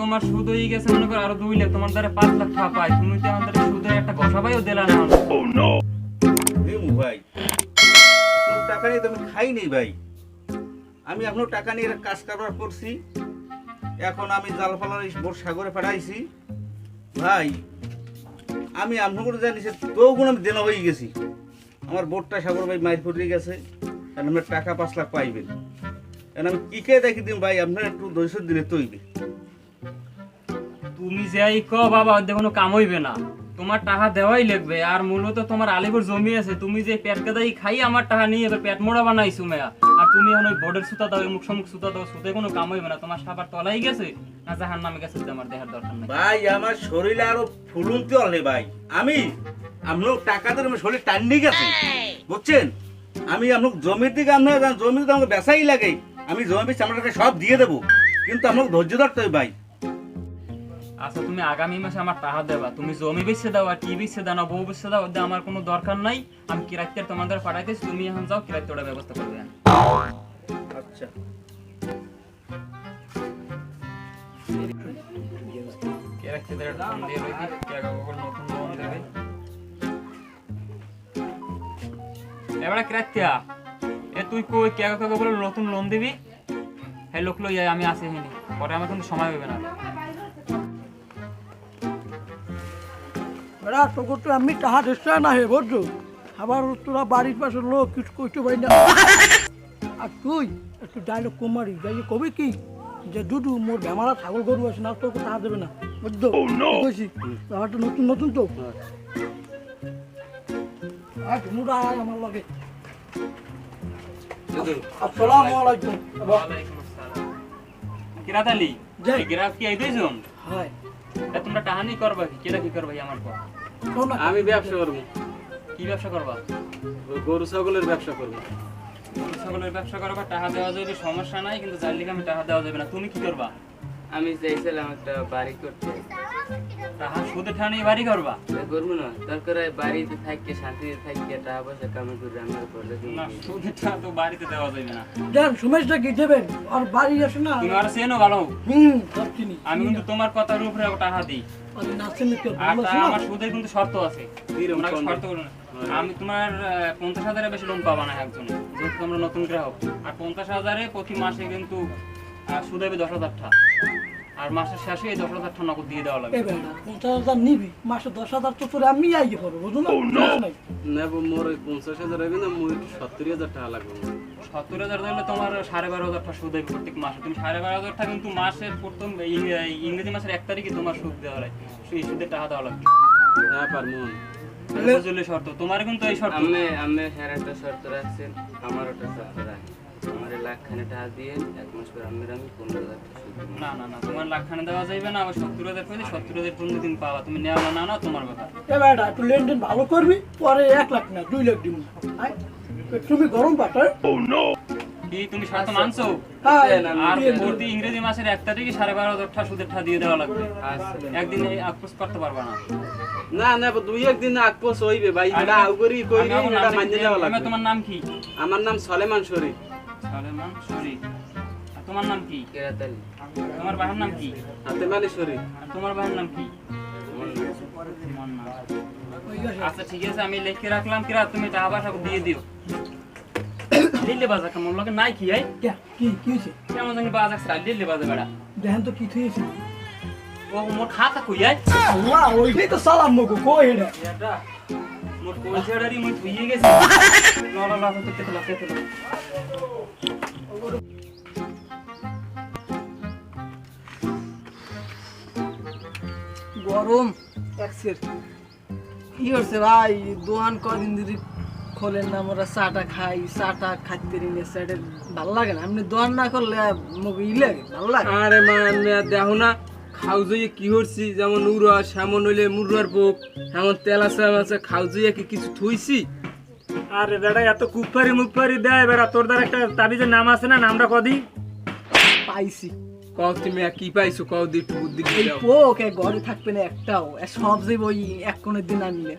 তোমার সুদ হয়ে গেছে মনে করো আরও দুই লাখ তোমার দ্বারা পাঁচ লাখ টাকা পাই তুমি তো আমাদের সুদের একটা ঘষা পাইও দিলা না। দিমু ভাই টাকা নিয়ে তো আমি খাই নেই ভাই। আমি আপনার টাকা নিয়ে একটা কাজ কারবার করছি। এখন আমি জাল ফালার বোর সাগরে পাঠাইছি। ভাই আমি আপনার জানি সে তো গুণ আমি দেনা হয়ে গেছি। আমার বোটটা সাগর ভাই মাইর ফুটে গেছে এখন আপনার টাকা পাঁচ লাখ পাইবেন। এখন আমি কি কে দেখি দিন ভাই? আপনার একটু দৈশ দিলে তৈরি তুমি যাই ক বাবা ওদের কোনো কাম হইবে না। তোমার টাকা দেওয়াই লাগবে আর মূলত তোমার আলিপুর জমি আছে। তুমি যে পেট গাদাই খাই আমার টাকা নিয়ে এবার পেট মোড়া বানাইছো মেয়া। আর তুমি এখন ওই বোর্ডের সুতা দাও মুখ সমুখ সুতা দাও সুতে কোনো কাম হইবে না। তোমার সাবার তলাই গেছে না জাহান নামে গেছে আমার দেহার দরকার নেই। ভাই আমার শরীরে আরও ফুলুনতে হলে ভাই। আমি আপনার টাকা দিয়ে আমার শরীর টান্ডি গেছে। বুঝছেন? আমি আপনার জমির দিকে আপনার জমির তো আমাকে বেসাই লাগে। আমি জমি আপনাকে সব দিয়ে দেবো। কিন্তু আপনাকে ধৈর্য ধরতে হবে ভাই। আচ্ছা তুমি আগামী মাসে আমার টাকা দেবা। তুমি জমি বেচে দাও আর কি বেচে দাও না বউ বেচে দাও ওদের আমার কোনো দরকার নাই। আমি কিরাইতের তোমাদের পাঠাইতেছি তুমি এখন যাও কিরাইতে ওটা ব্যবস্থা করবে আচ্ছা। কিরাইতেদের একটা দিয়ে রইবি কে? কাগজ নতুন লোন দেবে? এবারে কিরাইতিয়া এ তুই কই? কে কাগজ বলে নতুন লোন দিবি? হ্যাঁ লোক লই আয়, আমি আসি হিনি পরে আমার কিন্তু সময় হবে না। বেড়া তোকে তো আমি টাহা দেশটা না হে বুঝছ? আবার তোরা বাড়ির পাশে লোক কিছু কইতে পারি না। আর তুই একটু ডায়লগ কমারি যাই কবি কি? যে দুদু মোর বেমারা ছাগল গরু আছে না তোকে টাহা দেবে না বুঝছ? কইছি? টাহাটা নতুন নতুন তো? আর মুরা আয় আমার লগে। আসসালামু আলাইকুম কিরাত আলী যাই। এই কি এই দুইজন তোমরা টাহানি করবা কি? কেরা কি করবা আমার পর? আমি ব্যবসা করব। কি ব্যবসা করবা? গরু ছাগলের ব্যবসা করব। গরু ছাগলের ব্যবসা করবা টাকা দেওয়া যাবে সমস্যা নাই কিন্তু যার লিগে আমি টাকা দেওয়া যাবে না তুমি কি করবা? আমি চাইছিলাম একটা বাড়ি করতে। টাকা সুদে ঠানি বাড়ি করবা? করব না। বাড়িতে শান্তিতে টাকা পয়সা কামাই করে আমার না টাকা তো বাড়িতে দেওয়া যাবে না। জান সুমেশটা কি দেবেন? আর বাড়ি আসে না? তুমি আর চেনো ভালো। হুম সব চিনি। আমি কিন্তু তোমার কথার উপরে টাকা দিই। ভালো আমার সুদের কিন্তু শর্ত আছে। শর্ত আমি তোমার পঞ্চাশ হাজারের বেশি লোন পাবা না একজন। যেহেতু তোমরা নতুন গ্রাহক। আর পঞ্চাশ হাজারে প্রতি মাসে কিন্তু সুদ হবে দশ হাজার টাকা। আর মাসের শেষে এই দশ হাজার টাকা নগদ দিয়ে দেওয়া লাগবে। পঞ্চাশ হাজার নিবি মাসে দশ হাজার তো তোরে আমি আইয়ে পড়ব বুঝলো না? সমস্যা মোর ওই পঞ্চাশ হাজার হবে না মোর সত্তর হাজার টাকা লাগবে সত্তর হাজার দিলে তোমার সাড়ে বারো হাজার টাকা সুদ হবে প্রত্যেক মাসে। তুমি সাড়ে বারো হাজার টাকা কিন্তু মাসের প্রথম ইংরেজি মাসের এক তারিখে তোমার সুদ দেওয়া লাগে সেই সুদের টাকা দেওয়া লাগবে। হ্যাঁ পার শর্ত। তোমার কিন্তু এই শর্ত। আমি আমি হ্যাঁ একটা শর্ত রাখছেন আমার একটা শর্ত রাখেন আমার লাখ খানে টাকা দিয়ে এক মাস পর আমি আমি পনেরো হাজার টাকা সুদ দেবো। না না না তোমার লাখখানে দেওয়া যাবে না আবার সত্তর হাজার সত্তর হাজার পনেরো দিন পাবা তুমি নেওয়া না না তোমার ব্যাপার। এ বেটা একটু লেনদেন ভালো করবি পরে এক লাখ না দুই লাখ দিব। তুমি গরম পাঠার কি তুমি মানছো? হ্যাঁ, আর প্রতি ইংরেজি মাসের এক তারিখে সাড়ে বারো হাজার টাকা সুদের ঠা দিয়ে দেওয়া লাগবে। আচ্ছা। একদিন এই করতে পারবা না। না না দুই একদিন আকপোস হইবে ভাই এটা এটা মান্য লাগবে। তোমার নাম কি? আমার নাম সলেমান শরীফ। সালেমান শরীফ। আর তোমার নাম কি? কেরাতালি। তোমার বাবার নাম কি? হাতে শরীফ। আর তোমার ভাইয়ের নাম কি? নাম নাম। আচ্ছা ঠিক আছে আমি লিখে রাখলাম। কিরা তুমি টাকা পয়সা দিয়ে দিও। দিল্লি বাজার কেমন? লাগে নাই কি এই? কি? কি হয়েছে? কেমন জানি বাজার বাজার বেড়া। দেখেন তো কি থুয়েছে ও মোর খাতা কই আই আল্লাহ ওইটাই তো সালাম মগো কই এটা। মোর পয়সাটারি মই থুইয়ে গেছি। না না না তো কেতলা কেতলা গরম একসের কি হচ্ছে ভাই? দোকান কদিন ধরে খোলেন না আমরা চাটা খাই চাটা খাইতে রিনে সেটা ভালো লাগে না। আপনি দোয়ান না করলে মোক ই লাগে ভালো লাগে আরে মান দেখো না। খাও কি হরছি? যেমন উড়া সেমন হইলে মুরুয়ার বুক এমন তেল আছে আছে খাও কি কিছু থুইছি? আরে বেটা এত কুফারি মুফারি দেয় বেটা তোর দ্বারা একটা তাবিজের নাম আছে না নামটা কদি? পাইছি। কও তুমি কি পাইছো? কও দি একটু বুদ্ধি এই পোক এ ঘরে থাকবে না একটাও। সব যে ওই এক কোণের দিন আনলে।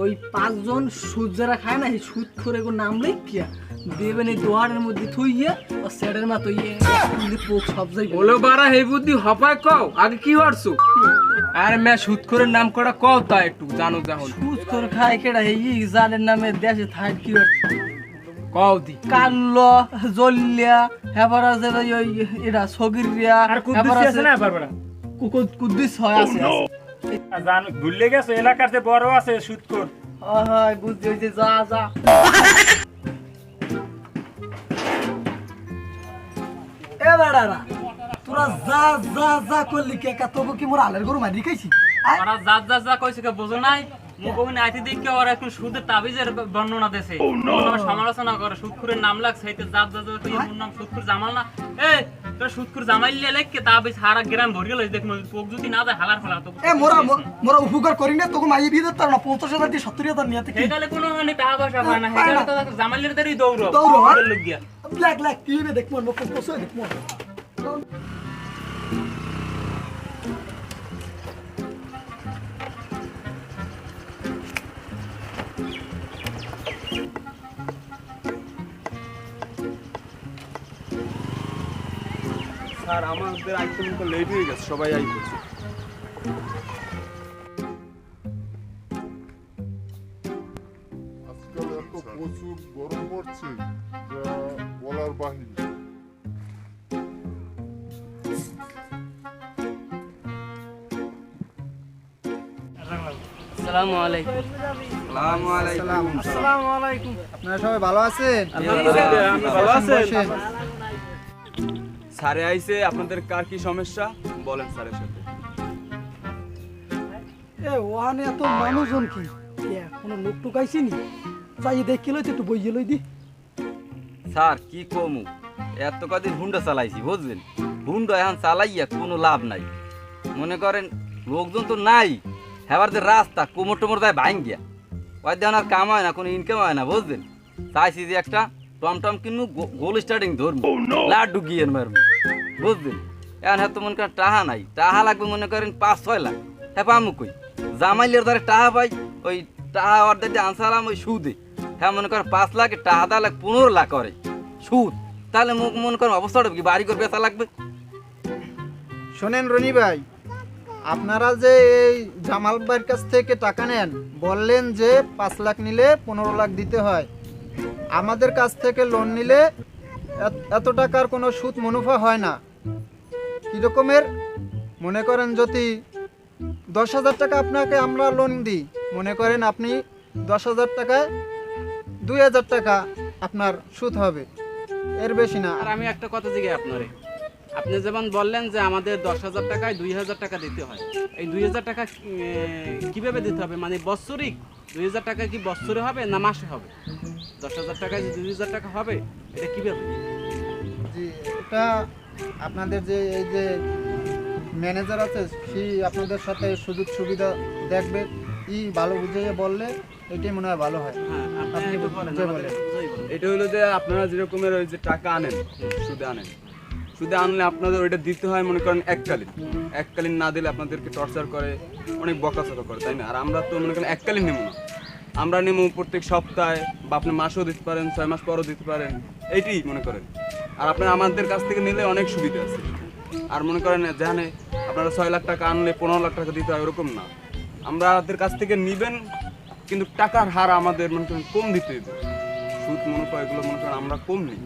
ওই পাঁচজন সুদ যারা খায় না সুদ করে গো নাম লিখিয়া দেবেন এই দোয়ানের মধ্যে থুইয়ে আর সেটের মা থুইয়ে পোক সব যাই বলো বারা এই বুদ্ধি হপায় কও আগে কি হরছো? আরে মে সুদ করে নাম করা কও তা একটু জানো যখন সুদ করে খায় কেডা এই জানের নামে দেশে থাক কি হচ্ছে কও দি। কাল্লো জল্লিয়া হেবারা যে ওই এরা সগিরিয়া আর কুদ্দুস আছে না বারবার কুদ্দিস হয় আছে আছে। জান ভুললে গেছো এলাকার যে বড় আছে সুদখোর হয় হয় বুঝছি ওই যে যা যা। বেড়ারা তোরা যা যা যা করলি কে কা তোকে কি মোর আলের গরু মারি খাইছি? ওরা যা যা যা কইছে কে বুঝো নাই? মুখোমুখি আইতে দেখে ওরা এখন সুদের তাবিজের বর্ণনা দেছে সমালোচনা করে সুদখুরের নাম লাগছে এইতে জাত যা যা কই মোর নাম সুদখুর জামাল না। এ তোর সুদখুর জামাইলে লেখকে তাবিজ হারা গ্রাম ভরি গেল দেখুন পোক যদি না যায় হালার ফলা তো এ মোরা মোরা উপকার করি না তোকে মাইয়ে বিয়ে দিতে না পঞ্চাশ হাজার দিয়ে সত্তর হাজার নিয়ে থেকে হেটালে কোনো মানে টাকা পয়সা পায় না। হেটালে তো জামাইলের দেরি দৌড় দৌড়? গিয়া লাগ লাগ কি হবে দেখব মুখ কষে দেখব স্যার, আমাদের আইতে তো লেট হয়ে গেছে, সবাই আইতেছে আজকাল এত প্রচুর গরম পড়ছে, যা বলার বাহিনী আসসালামু আলাইকুম। আসসালামু আলাইকুম। আপনারা সবাই ভালো আছেন? আপনি ভালো আছেন? স্যারে আইছে আপনাদের কার কি সমস্যা? বলেন স্যারের সাথে। এ ওখানে এত মানুষজন কি? কোনো লোক টুকাইছি নি? যাই দেখি লইতে একটু বইয়ে লই দি। স্যার কি কমু? এত কদিন হুন্ডা চালাইছি বুঝলেন? হুন্ডা এখন চালাইয়া কোনো লাভ নাই। মনে করেন লোকজন তো নাই। হেবার যে রাস্তা কোমর টোমর দেয় ভাঙ গিয়া ওই দেন আর কাম হয় না কোনো ইনকাম হয় না বুঝলেন? চাইছি যে একটা টমটম কিনবো গো- গোল স্টার্টিং ধরবো লাড্ডু গিয়ে মারবো বুঝলেন? এখন হ্যাঁ তো মনে করেন টাহা নাই। টাহা লাগবে মনে করেন পাঁচ ছয় লাখ। হ্যাঁ পামু কই? জামাইলের দ্বারা টাহা পাই ওই টাহা অর্ধেক দিয়ে আনসালাম ওই সুদে। হ্যাঁ মনে করেন পাঁচ লাখ টাহা দা লাখ পনেরো লাখ করে। সুদ। তাহলে মুখ মনে করেন অবস্থাটা কি? বাড়ি করে বেচা লাগবে? শোনেন রনি ভাই আপনারা যে এই জামাল ভাইয়ের কাছ থেকে টাকা নেন, বললেন যে পাঁচ লাখ নিলে পনেরো লাখ দিতে হয়। আমাদের কাছ থেকে লোন নিলে এত- টাকার কোনো সুদ মুনাফা হয় না। কীরকমের মনে করেন যদি দশ হাজার টাকা আপনাকে আমরা লোন দিই, মনে করেন আপনি দশ হাজার টাকায় দুই হাজার টাকা আপনার সুদ হবে। এর বেশি না। আর আমি একটা কথা জিজ্ঞাসা আপনারে। আপনি যেমন বললেন যে আমাদের দশ হাজার টাকায় দুই হাজার টাকা দিতে হয়। এই দুই হাজার টাকা কীভাবে দিতে হবে? মানে বৎসরিক দুই হাজার টাকা কি বৎসরে হবে না মাসে হবে? দশ হাজার টাকায় যে দুই হাজার টাকা হবে এটা কীভাবে? জি এটা আপনাদের যে এই যে ম্যানেজার আছে সেই আপনাদের সাথে সুযোগ সুবিধা দেখবে। ই ভালো বুঝিয়ে বললে এটাই মনে হয় ভালো হয়। হ্যাঁ আপনি বলেন। এটা হলো যে আপনারা যেরকমের ওই যে টাকা আনেন সুদে আনেন সুদে আনলে আপনাদের ওইটা দিতে হয়, মনে করেন এককালীন এককালীন না দিলে আপনাদেরকে টর্চার করে, অনেক বকাচকা করে, তাই না? আর আমরা তো মনে করেন এককালীন নেব না। আমরা নেব প্রত্যেক সপ্তাহে, বা আপনি মাসেও দিতে পারেন, ছয় মাস পরও দিতে পারেন, এইটাই মনে করেন। আর আপনার আমাদের কাছ থেকে নিলে অনেক সুবিধা আছে। আর মনে করেন জানে আপনারা ছয় লাখ টাকা আনলে পনেরো লাখ টাকা দিতে হয়, ওরকম না। আমাদের কাছ থেকে নিবেন, কিন্তু টাকার হার আমাদের মনে করেন কম দিতে সুদ মুনাফা এগুলো মনে করেন আমরা কম নিই।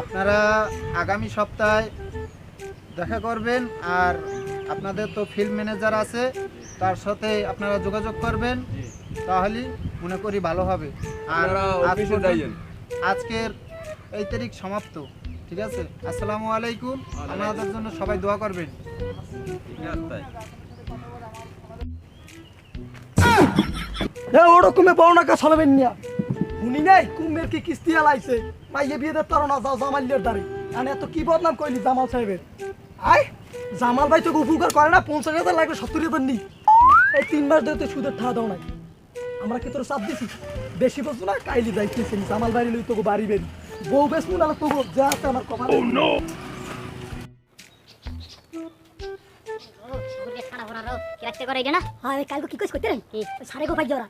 আপনারা আগামী সপ্তাহে দেখা করবেন আর আপনাদের তো ফিল্ড ম্যানেজার আছে তার সাথে আপনারা যোগাযোগ করবেন তাহলে মনে করি ভালো হবে। আর আজকের এই তারিখ সমাপ্ত ঠিক আছে? আসসালামু আলাইকুম। আমাদের জন্য সবাই দোয়া করবেন। এ ওরকমে বড় নাকা চলবেন নিয়া। শুনি নাই? কুমের কি কিস্তি আলাইছে মাইয়ে বিয়ে দিতে পারো না যাও জামাইলের দাঁড়ি মানে এত কি বদনাম কইলি জামাল সাহেবের? আয় জামাল ভাই তোকে উপকার করে না পঞ্চাশ হাজার লাগবে সত্তর হাজার নি। এই তিন মাস ধরে তুই সুদের ঠা দাও নাই। আমরা কি তোর চাপ দিছি? বেশি বসবো না কাইলি যাইতেছি জামাল বাড়ি লই তোকে বাড়ি বেরি। বউ বেসবো না তোকে যা আছে আমার কপালে না? হ্যাঁ কালকে কি কইস করতে রে? সারে গো ভাই জরা।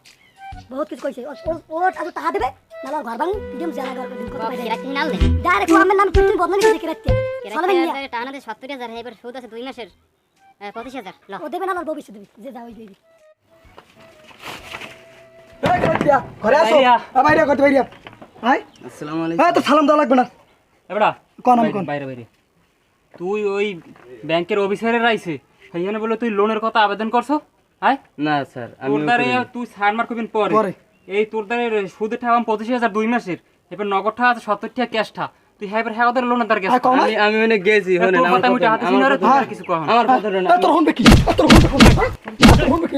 বহুত কিছু কইছে ও ও- ও আজ টাকা দেবে? নালা ঘর ভাঙ দিম জেলা ঘর দিম কত পাইছে রাখি নাল দে। ডাইরেক্ট আমার নাম তুই বদনামি করে রাখতে টাকা না সত্তর হাজার এবার সুদ আছে দুই মাসের পঁচিশ হাজার ল। ও দেবে না আমার ভবিষ্যৎ দেবে যে যাও দিবি এই ঘরে আসো বাইরিয়া হাই আসসালামু হ্যাঁ তো সালাম দেওয়া লাগবে না? এবড়া কোন আমি কোন? বাইরে বাইরে তুই ওই ব্যাংকের অফিসারের আইছে। সেইখানে বলে তুই লোনের কথা আবেদন করছ? হ্যাঁ না স্যার তোর দ্বারে তুই সার মার করবেন পরে। পরে। এই তোর দ্বারে সুদের টাকা পঁচিশ হাজার দুই মাসের। এবার নগদ টাকা আছে সত্তর টাকা ক্যাশ তুই হ্যাঁ হ্যাঁ ওদের লোনের দ্বার গেছ হ্যাঁ, আমি আমি মানে গেছি তোর আমার কথা হাতে শুনে রে, কথা- কিছু কহ না। আমার কথাটা না তোর হন কি তোর হন কি তোর হন কি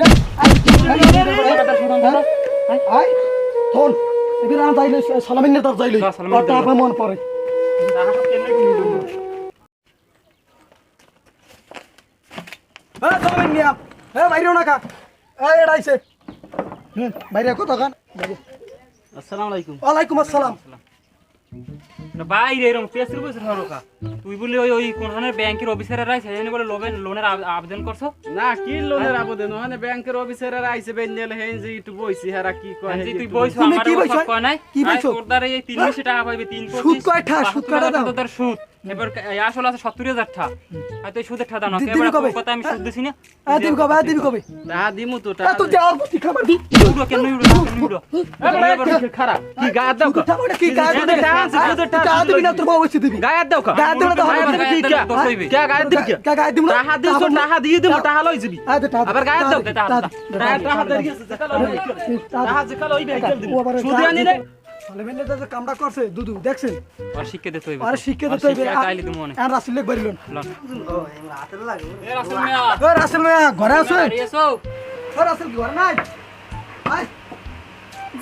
আই হন এবার আন যাইলে সালামিন নে তার যাইলে যা, সালামিন মন পড়ে টাকা সব কেমনে কি নিবো? হ্যাঁ সালামিন নিয়া হ্যাঁ বাইরেও না কা এই এটা আইছে। হুম বাইরে কত খান? আসসালামু আলাইকুম। ওয়ালাইকুম আসসালাম। না বাইরে এরকম পেসের বসে হরকা তুই বলি ওই ওই কোনখানের ব্যাংকের অফিসারের আইছে সেইখানে বলে লোনের লোনের আবেদন করছ? না কি লোনের আবেদন? ওখানে ব্যাংকের অফিসাররা আইছে বেঞ্জেল হেন যে একটু বইছি হারা কি কয় হ্যাঁ, তুই বইছো আমার কি কয় নাই। কি বইছো? তোর দ্বারা এই তিন মাসে টাকা পাইবে তিন সুদ পঁচিশ, কয়টা? সুদ হাজার দাও? তোর সুদ। এবার আসল আছে সত্তর হাজার আর তুই সুদের ঠা দাও না দি- এবার কথা আমি সুদ দিছি না দিবি কবে দিবি কবে টাকা দিমু তো টাকা তুই দেওয়ার প্রতি খাবার দি উড়ো কেন উড়ো উড়ো খারাপ কি গায়ে দাও কি দিবি টাকা সুদের টাকা গায়ে দিবি না তোর বউ হইছে দিবি গায়ে দাও কা গায়ে দিবি না তো হবে না। কি কে কে গায়ে দিবি কে দিবি না টাকা দিছো টাকা দিয়ে দিমু টাকা লই যাবি আবার গায়ে দাও টাকা টাকা টাকা দিয়ে গেছে টাকা লই টাকা যে কালো ওই ব্যাংকের দিবি ও সুদ আনি রে সালামিন নে যে কামটা করছে দুদু দেখছেন আর শিক্ষা দিতে হইবে আরে শিক্ষা দিতে হইবে। তাইলে তুমি মনে আর রাসেল লেখ বাড়িলন এ রাসেল মিয়া। ও রাসেল মিয়া ঘরে আছে? বাড়ি এসো। ও রাসেল কি ঘরে নাই? আয়।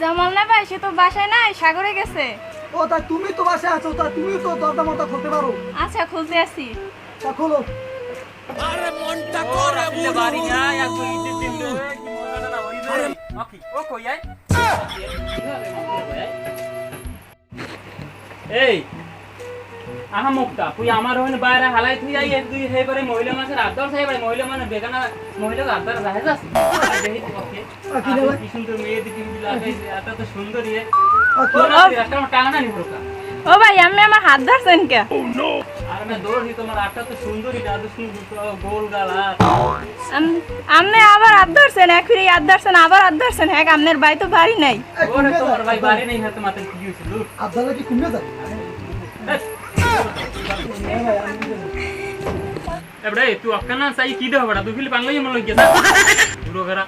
জামাল না ভাই সে তো বাসায় নাই সাগরে গেছে। ও তা তুমি তো বাসায় আছো তা তুমি তো দরজা মতো খুলতে পারো। আচ্ছা খুলতে আসি। তা খোলো। বাড়ি আর তুই ঈদের দিন রে, কি মজা না হইবে ওকে ও কই আয় এই আহা মুক্তা তুই আমার ওখানে বাইরে হালাই তুই আই তুই হে করে মহিলা মানুষের আদর চাই ভাই মহিলা মানে বেগানা মহিলা আদর রাহে যাস দেখি ওকে কি সুন্দর মেয়ে দিকে লাগাইছে এত তো সুন্দর তোর রাস্তা আমার টাকা না ও ভাই আমি আমার হাত ধরছেন কে? আর আমি তো গালা আবার হাত ধরছেন এক ফিরে হাত ধরছেন আবার হাত ধরছেন হ্যাঁ আপনার ভাই তো বাড়ি নাই। ওরে তোমার ভাই বাড়ি নেই হাতে মাথায় কি হয়েছে দূর কি কুমড়ে যায় এবারে তুই অক্কানা চাই কি দেব বড়া তুই ফিলি বাংলাই মন লই গেছা দূর করা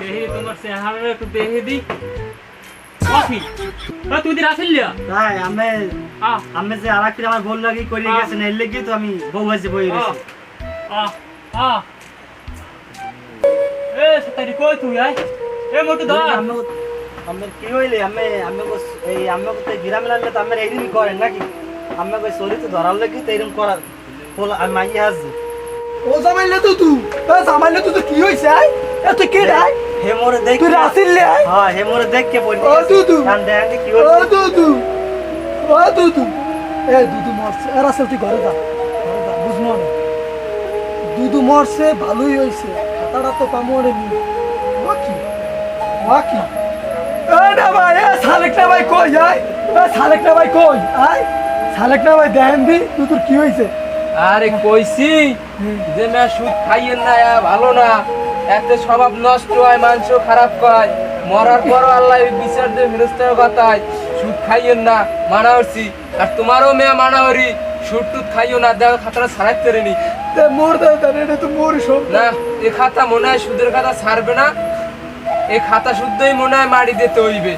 দেহি তোমার চেহারা একটু দেহি দি। কফি তুই দিরা আসলিয়া তাই আমি আ। আমি যে আর একটা আমার গোল লাগি করে গেছেন এর লেগে তো আমি বউ হয়েছে বই আ। আ। আ। এ সতারি কই তুই আই এ মোটু ধর। আমি কি হইলে? আমি আমি এই আমি তো গ্রামে লাগলে তো আমার এইরকমই করেন নাকি? আমি কই শরীর তো ধরার লাগি তো এরকম করার। বল আমি মাইয়া আসছি ও জামাইলে তো তুই। এ জামাইলে তো কি হইছে আই এ তুই কে রে হে মোরে দেখ তুই রাসেল লে হ্যাঁ হে মোরে দেখ কে পড়ি ও দুদু। কান দেখ কি ও দুদু। ও দুদু। এ দুদু মরছে। এ রাসেল তুই ঘরে যা। ঘরে যা বুঝমো না দুদু মরছে ভালোই হইছে খাতাটা তো কামড়ে নি ও কি? ও কি? এ না ভাই এ সালেকটা ভাই কই? আই এ সালেকটা ভাই কই? আই সালেকটা ভাই দেখেন দি দুদুর কি হইছে আরে কইছি যে না সুদ খাইয়েন না ভালো না। এতে স্বভাব নষ্ট হয় মাংস খারাপ কয়। মরার পরও আল্লাহ বিচার দিয়ে ফেরস্তার কথায় সুদ খাইয়েন না মানা হচ্ছি আর তোমারও মেয়ে মানা হরি সুদ টুদ খাইও না দেখো খাতাটা ছাড়াই তেরে নি মোর এটা তো মোর সব না এ খাতা মনে হয় সুদের খাতা ছাড়বে না। এই খাতা শুদ্ধই মনে হয় মারি দিতে হইবে।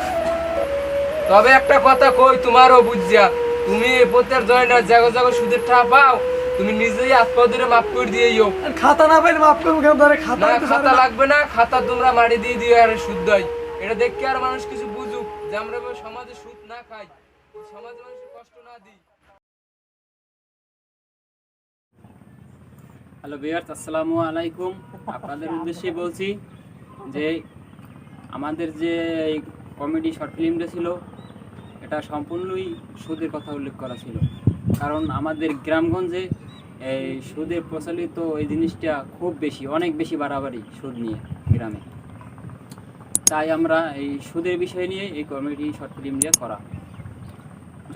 তবে একটা কথা কই তোমারও বুঝিয়া তুমি এ পথের জয় না জাগো জাগো সুদের টা পাও। তুমি নিজেই হাত পা ধরে মাফ করে দিয়েও আর খাতা না পাইলে মাফ করব কেন? ধরে খাতা খাতা লাগবে না খাতা তোমরা মারি দিয়ে দিও আর শুদ্ধই এটা দেখে আর মানুষ কিছু বুঝুক যে আমরা সমাজে সুদ না খাই। সমাজে মানুষের কষ্ট না দিই। হ্যালো বিয়ার্স আসসালামু আলাইকুম। আপনাদের উদ্দেশ্যে বলছি যে আমাদের যে কমেডি শর্ট ফিল্মটা ছিল এটা সম্পূর্ণই সুদের কথা উল্লেখ করা ছিল। কারণ আমাদের গ্রামগঞ্জে এই সুদে প্রচলিত এই জিনিসটা খুব বেশি, অনেক বেশি বাড়াবাড়ি সুদ নিয়ে গ্রামে। তাই আমরা এই সুদের বিষয় নিয়ে এই কমেডি শর্ট ফিল্মটা করা।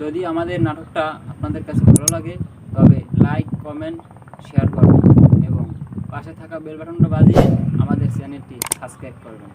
যদি আমাদের নাটকটা আপনাদের কাছে ভালো লাগে, তবে লাইক, কমেন্ট, শেয়ার করবেন এবং পাশে থাকা বেল বাটনটা বাজিয়ে আমাদের চ্যানেলটি সাবস্ক্রাইব করবেন।